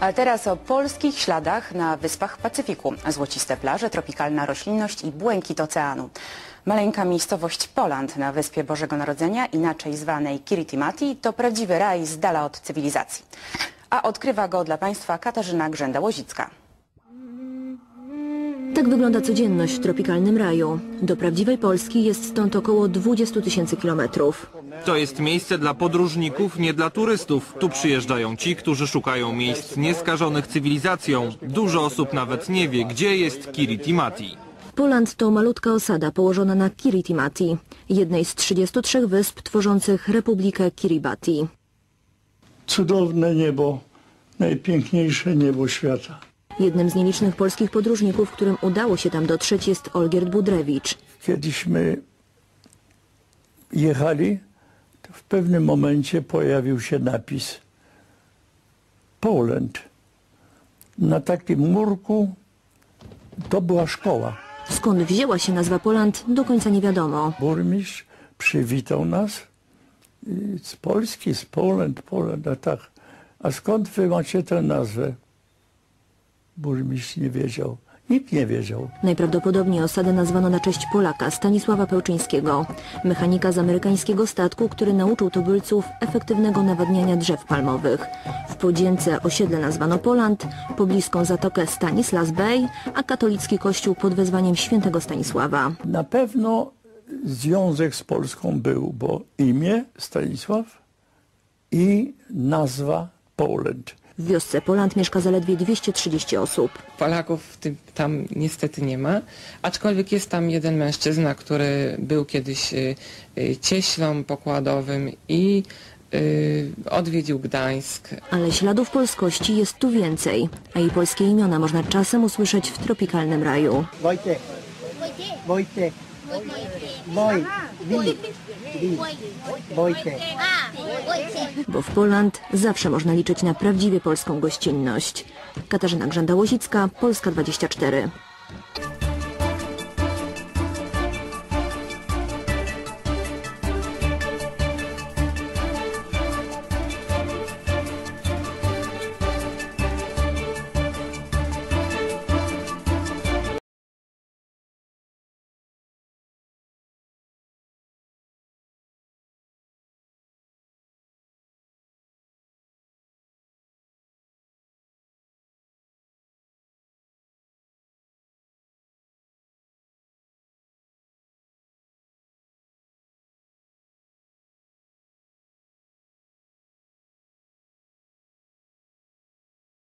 A teraz o polskich śladach na wyspach Pacyfiku. Złociste plaże, tropikalna roślinność i błękit oceanu. Maleńka miejscowość Poland na wyspie Bożego Narodzenia, inaczej zwanej Kiritimati, to prawdziwy raj z dala od cywilizacji. A odkrywa go dla Państwa Katarzyna Grzęda-Łozicka. Tak wygląda codzienność w tropikalnym raju. Do prawdziwej Polski jest stąd około 20 tysięcy kilometrów. To jest miejsce dla podróżników, nie dla turystów. Tu przyjeżdżają ci, którzy szukają miejsc nieskażonych cywilizacją. Dużo osób nawet nie wie, gdzie jest Kiritimati. Poland to malutka osada położona na Kiritimati, jednej z 33 wysp tworzących Republikę Kiribati. cudowne niebo, najpiękniejsze niebo świata. Jednym z nielicznych polskich podróżników, którym udało się tam dotrzeć jest Olgierd Budrewicz. Kiedyśmy jechali, w pewnym momencie pojawił się napis Poland. Na takim murku to była szkoła. Skąd wzięła się nazwa Poland do końca nie wiadomo. Burmistrz przywitał nas z Polski, z Poland, Poland, a tak. A skąd wy macie tę nazwę? Burmistrz nie wiedział. Nikt nie wiedział. Najprawdopodobniej osadę nazwano na cześć Polaka Stanisława Pełczyńskiego, mechanika z amerykańskiego statku, który nauczył tubylców efektywnego nawadniania drzew palmowych. W podzięce osiedle nazwano Poland, pobliską zatokę Stanislas Bay, a katolicki kościół pod wezwaniem świętego Stanisława. Na pewno związek z Polską był, bo imię Stanisław i nazwa Poland. W wiosce Poland mieszka zaledwie 230 osób. Polaków tam niestety nie ma, aczkolwiek jest tam jeden mężczyzna, który był kiedyś y, y, cieślą pokładowym i y, odwiedził Gdańsk. Ale śladów polskości jest tu więcej, a jej polskie imiona można czasem usłyszeć w tropikalnym raju. Wojtek. Wojtek. Woj. Wi. Wi. Wojtek. Bo w Poland zawsze można liczyć na prawdziwie polską gościnność. Katarzyna Grzęda-Łozicka, Polska 24.